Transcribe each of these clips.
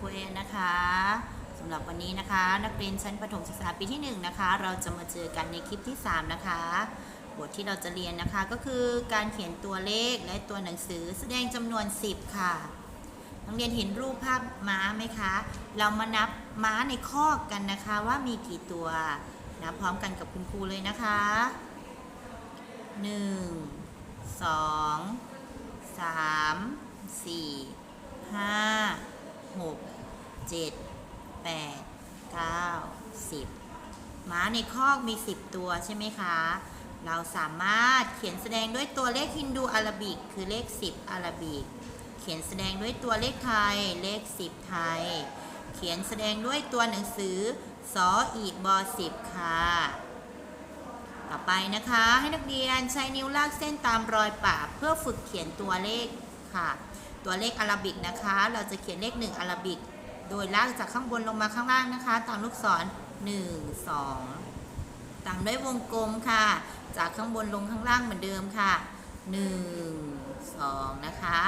ครูเอนนะคะสำหรับวันนี้นะคะ นักเรียนชั้นประถมศึกษาปีที่1นะคะ เราจะมาเจอกันในคลิปที่ 3 นะคะบทที่เราจะเรียนนะคะก็คือการเขียนตัวเลขและตัวหนังสือแสดงจำนวน 10 ค่ะนักเรียนเห็นรูปภาพม้าไหมคะ เรามานับม้าในคอกกันนะคะว่ามีกี่ตัว นับพร้อมกันกับคุณครูเลยนะคะ 1 2 3 4ห้าหก เจ็ดแปดเก้าสิบม้าในคอกมีสิบตัวใช่ไหมคะ เราสามารถเขียนแสดงด้วยตัวเลขฮินดูอาราบิก คือเลข10อาราบิก เขียนแสดงด้วยตัวเลขไทย เลข10ไทย เขียนแสดงด้วยตัวหนังสือสออีบอสิบค่ะ ต่อไปนะคะ ให้นักเรียนใช้นิ้วลากเส้นตามรอยปากเพื่อฝึกเขียนตัวเลขค่ะ ตัวเลขอาราบิกนะคะ เราจะเขียนเลข1อาราบิก โดยลากจากข้างบนลงมาข้างล่างนะคะ ตามลูกศร 1 2 ตามด้วยวงกลมค่ะ จากข้างบนลงข้างล่างเหมือนเดิมค่ะ 1 2 นะคะ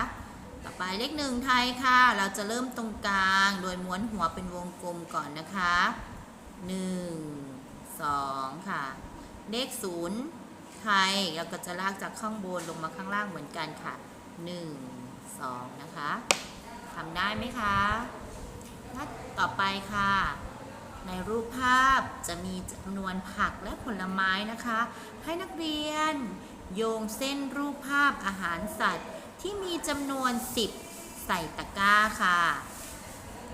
ต่อไปเลข1ไทยค่ะ เราจะเริ่มตรงกลาง โดยม้วนหัวเป็นวงกลมก่อนนะคะ 1 2 ค่ะ เลข0ไทยเราก็จะลากจากข้างบนลงมาข้างล่างเหมือนกันค่ะ 1 2 นะคะทำได้ไหมคะาต่อไปค่ะ ในรูปภาพจะมีจำนวนผักและผลไม้นะคะ ให้นักเรียน โยงเส้นรูปภาพอาหารสัตว์ ที่มีจำนวน 10 ใส่ตะกร้าค่ะ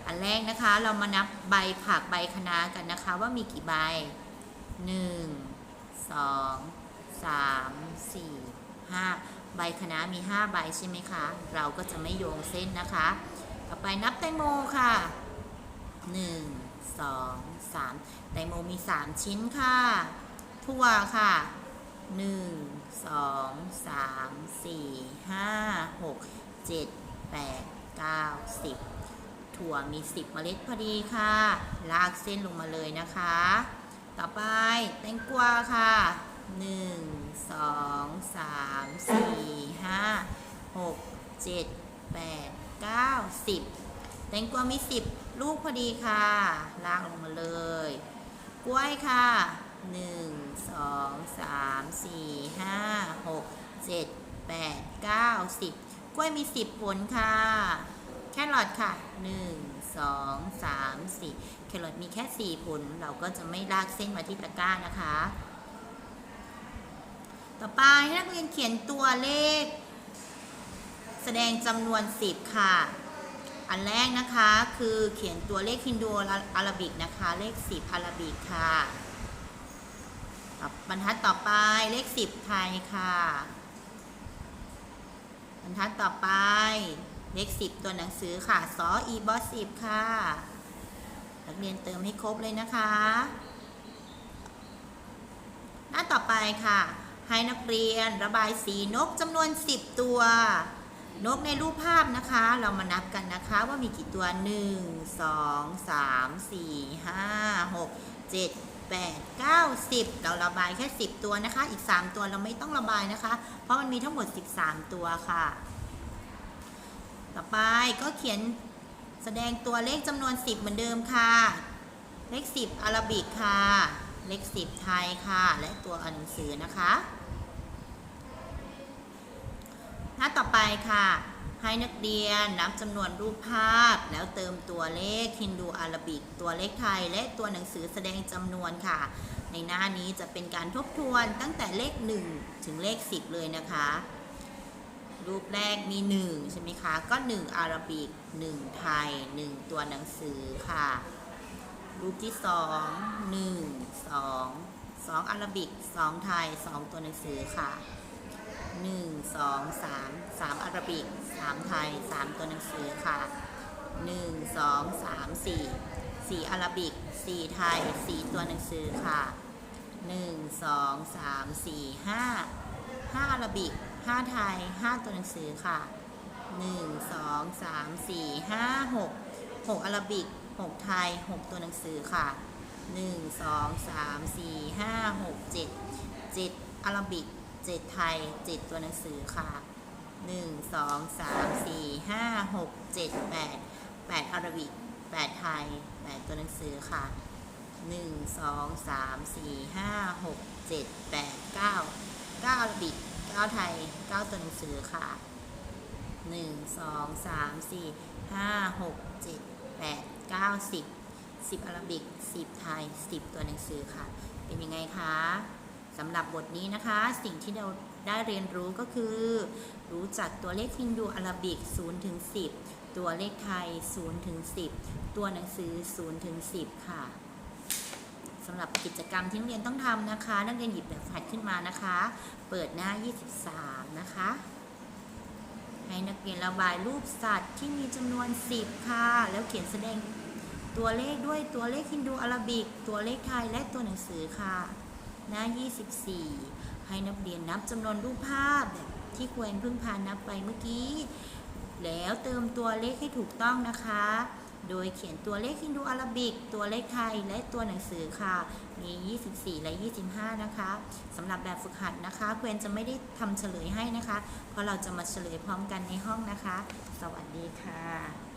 อันแรกนะคะเรามานับใบผักใบคะน้ากันนะคะว่ามีกี่ใบ 1 2 3 4 5 ใบคะน้ามี 5 ใบใช่ไหมคะ เราก็จะไม่โยงเส้นนะคะ ต่อไปนับแตงโมค่ะ 1 2 3แตงโมมี 3 ชิ้นค่ะถั่วค่ะ 1 2 3 4 5 6 7 8 9 10 ถั่วมี 10 เมล็ดพอดีค่ะ ลากเส้นลงมาเลยนะคะ ต่อไปแตงกวาค่ะ 1 2 3 4 5 6 7 8 9 10 แตงกวามี 10 ลูกพอดีค่ะ ลากลงมาเลย กล้วยค่ะ 1 2 3 4 5 6 7 8 9 10 กล้วยมี 10 ผลค่ะ แครอทค่ะ 1 2 3 4 แครอทมีแค่ 4 ผล เราก็จะไม่ลากเส้นมาที่ตะกร้านะคะ ต่อไปให้นักเรียนเขียนตัวเลข แสดงจำนวน 10 ค่ะ อันแรกนะคะคือเขียนตัวเลขฮินดูอาราบิกนะคะ เลข 10อาราบิกค่ะบรรทัดต่อไปเลข 10 ไทยค่ะ บรรทัดต่อไปเลข 10 ตัวหนังสือค่ะสออีบอสิบค่ะ นักเรียนเติมให้ครบเลยนะคะ หน้าต่อไปค่ะ ให้นักเรียนระบายสีนกจำนวน 10 ตัว นกในรูปภาพนะคะ เรามานับกันนะคะว่ามีกี่ตัว 1 2 3 4 5 6 7 8 9 10 เราระบายแค่ 10 ตัวนะคะ อีก 3 ตัวเราไม่ต้องระบายนะคะ เพราะมันมีทั้งหมด 13 ตัวค่ะ ต่อไปก็เขียนแสดงตัวเลขจำนวน 10 เหมือนเดิมค่ะ เลข 10 อาราบิกค่ะ เลข 10 ไทยค่ะ และตัวหนังสือนะคะ หน้าต่อไปค่ะ ให้นักเรียนนับจำนวนรูปภาพ แล้วเติมตัวเลขฮินดูอาราบิก ตัวเลขไทย และตัวหนังสือแสดงจำนวนค่ะ ในหน้านี้จะเป็นการทบทวนตั้งแต่เลข 1 ถึงเลข 10 เลยนะคะ รูปแรกมี 1 ใช่ไหมคะ ก็ 1 อาราบิก 1 ไทย 1 ตัวหนังสือค่ะ รูปที่ 2 1 2 2 อาราบิก 2 ไทย 2 ตัวหนังสือค่ะ หนึ่งสองสามสามอาราบิกสามไทยสามตัวหนังสือค่ะหนึ่งสองสามสี่สี่อาราบิกสี่ไทยสี่ตัวหนังสือค่ะหนึ่งสองสามสี่ห้าห้าอาราบิกห้าไทยห้าตัวหนังสือค่ะหนึ่งสองสามสี่ห้าหกหกอาราบิกหกไทยหกตัวหนังสือค่ะหนึ่งสองสามสี่ห้าหกเจ็ดเจ็ดอาราบิก 7ไทย7ตัวหนังสือค่ะ 1 2 3 4 5 6 7 8 8อาราบิกแปดไทยแปดตัวหนังสือค่ะหนึ่งสองสามสี่ห้าหกเจ็ดแปดเก้าเก้าอาราบิกเก้าไทยเก้าตัวหนังสือค่ะหนึ่งสองสามสี่ห้าหกเจ็ดแปดเก้าสิบสิบอาราบิกสิบไทยสิบตัวหนังสือค่ะ เป็นยังไงคะ สำหรับบทนี้นะคะ สิ่งที่เราได้เรียนรู้ก็คือ รู้จักตัวเลขฮินดูอาราบิก0ถึง10 ตัวเลขไทย0ถึง10 ตัวหนังสือ0ถึง10 ค่ะสำหรับกิจกรรมที่นักเรียนต้องทำนะคะ นักเรียนหยิบแบบหัดขึ้นมานะคะ เปิดหน้า 23 นะคะ ให้นักเรียนระบายรูปสัตว์ที่มีจำนวน 10 ค่ะ แล้วเขียนแสดงตัวเลขด้วยตัวเลขฮินดูอาราบิก ตัวเลขไทยและตัวหนังสือค่ะ หน้า 24 ให้นักเรียนนับจำนวนรูปภาพแบบที่ควรเพิ่งพานับไปเมื่อกี้ แล้วเติมตัวเลขให้ถูกต้องนะคะ โดยเขียนตัวเลขฮินดูอาราบิก ตัวเลขไทยและตัวหนังสือค่ะ มี 24 และ 25 นะคะสำหรับแบบฝึกหัดนะคะเควรจะไม่ได้ทำเฉลยให้นะคะ เพราะเราจะมาเฉลยพร้อมกันในห้องนะคะ สวัสดีค่ะ